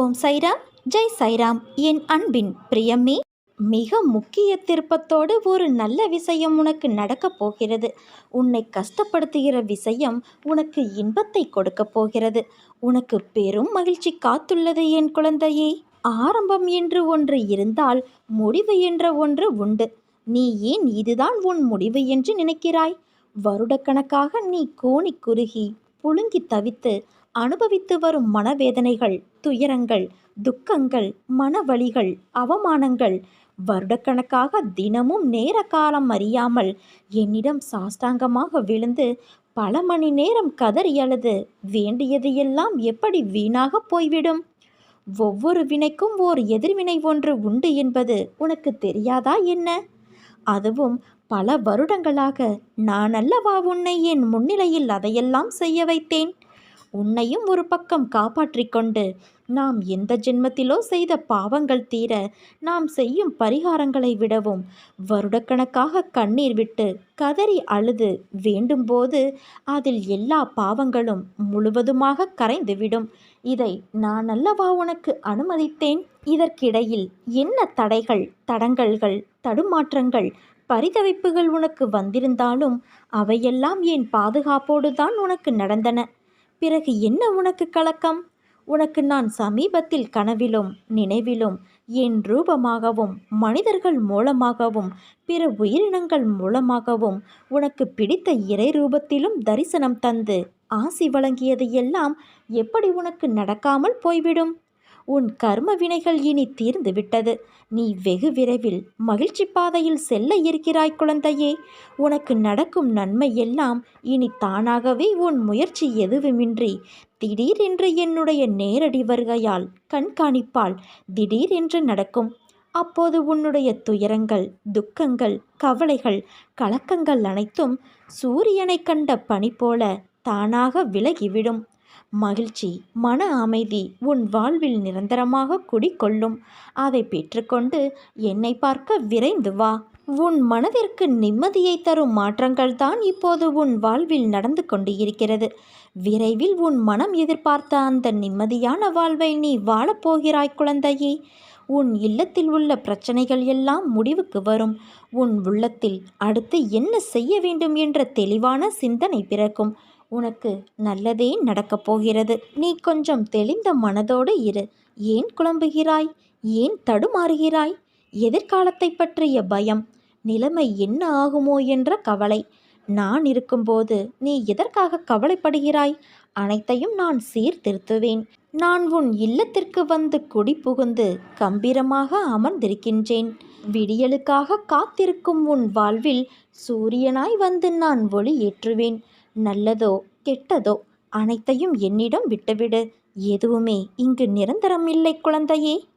ஓம் சைராம் ஜெய் சைராம். என் அன்பின் பிரியமே மிக முக்கிய திருப்பத்தோடு ஒரு நல்ல விஷயம் உனக்கு நடக்கப் போகிறது. உன்னை கஷ்டப்படுத்துகிற விஷயம் உனக்கு இன்பத்தை கொடுக்கப் போகிறது. உனக்கு பெரும் மகிழ்ச்சி காத்துள்ளது என் குழந்தையே. ஆரம்பம் என்று ஒன்று இருந்தால் முடிவு என்ற ஒன்று உண்டு. நீ ஏன் இதுதான் உன் முடிவு என்று நினைக்கிறாய்? வருடக்கணக்காக நீ கோணி குறுகி புழுங்கி தவித்து அனுபவித்து வரும் மனவேதனைகள் துயரங்கள் துக்கங்கள் மனவழிகள் அவமானங்கள் வருடக்கணக்காக தினமும் நேர காலம் அறியாமல் என்னிடம் சாஷ்டாங்கமாக விழுந்து பல மணி நேரம் கதறி அழுது வேண்டியது எல்லாம் எப்படி வீணாக போய்விடும்? ஒவ்வொரு வினைக்கும் ஓர் எதிர்வினை ஒன்று உண்டு என்பது உனக்கு தெரியாதா என்ன? அதுவும் பல வருடங்களாக நான் அல்லவா உன்னை என் முன்னிலையில் அதையெல்லாம் செய்ய வைத்தேன். உன்னையும் ஒரு பக்கம் காப்பாற்றிக் கொண்டு. நாம் எந்த ஜென்மத்திலோ செய்த பாவங்கள் தீர நாம் செய்யும் பரிகாரங்களை விடவும். வருடக்கணக்காக கண்ணீர் விட்டு கதறி அழுது வேண்டும்போது அதில் எல்லா பாவங்களும் முழுவதுமாக கரைந்துவிடும் இதை நான் அல்லவா உனக்கு அனுமதித்தேன்? இதற்கிடையில் என்ன தடைகள் தடங்கல்கள் தடுமாற்றங்கள் பரிதவிப்புகள் உனக்கு வந்திருந்தாலும் அவையெல்லாம் என் பாதுகாப்போடு தான் உனக்கு நடந்தன. பிறகு என்ன உனக்கு கலக்கம்? உனக்கு நான் சமீபத்தில் கனவிலும் நினைவிலும் என் ரூபமாகவும் மனிதர்கள் மூலமாகவும் பிற உயிரினங்கள் மூலமாகவும் உனக்கு பிடித்த இறை ரூபத்திலும் தரிசனம் தந்து ஆசி வழங்கியது எல்லாம் எப்படி உனக்கு நடக்காமல் போய்விடும்? உன் கர்ம வினைகள் இனி தீர்ந்து விட்டது. நீ வெகு விரைவில் மகிழ்ச்சி பாதையில் செல்ல இருக்கிறாய் குழந்தையே. உனக்கு நடக்கும் நன்மை எல்லாம் இனி தானாகவே உன் முயற்சி எதுவுமின்றி திடீரென்று என்னுடைய நேரடி வருகையால் கண்காணிப்பால் திடீரென்று நடக்கும். அப்போது உன்னுடைய துயரங்கள் துக்கங்கள் கவலைகள் கலக்கங்கள் அனைத்தும் சூரியனை கண்ட பனி போல தானாக விலகிவிடும். மகிழ்ச்சி மன அமைதி உன் வாழ்வில் நிரந்தரமாக குடிக்கொள்ளும் அதை பெற்றுக்கொண்டு என்னை பார்க்க விரைந்து வா. உன் மனதிற்கு நிம்மதியை தரும் மாற்றங்கள் தான் இப்போது உன் வாழ்வில் நடந்து கொண்டு இருக்கிறது. விரைவில் உன் மனம் எதிர்பார்த்த அந்த நிம்மதியான வாழ்வை நீ வாழப்போகிறாய் குழந்தையே. உன் இல்லத்தில் உள்ள பிரச்சனைகள் எல்லாம் முடிவுக்கு வரும். உன் உள்ளத்தில் அடுத்து என்ன செய்ய வேண்டும் என்ற தெளிவான சிந்தனை பிறக்கும். உனக்கு நல்லதே நடக்கப் போகிறது. நீ கொஞ்சம் தெளிந்த மனதோடு இரு. ஏன் குழம்புகிறாய்? ஏன் தடுமாறுகிறாய்? எதிர்காலத்தை பற்றிய பயம். நிலைமை என்ன ஆகுமோ என்ற கவலை. நான் இருக்கும்போது நீ எதற்காக கவலைப்படுகிறாய்? அனைத்தையும் நான் சீர்திருத்துவேன். நான் உன் இல்லத்திற்கு வந்து குடி புகுந்து கம்பீரமாக அமர்ந்திருக்கின்றேன். விடியலுக்காக காத்திருக்கும் உன் வாழ்வில் சூரியனாய் வந்து நான் ஒளி ஏற்றுவேன். நல்லதோ கெட்டதோ அனைத்தையும் என்னிடம் விட்டுவிடு. எதுவுமே இங்கு நிரந்தரம் இல்லை குழந்தையே.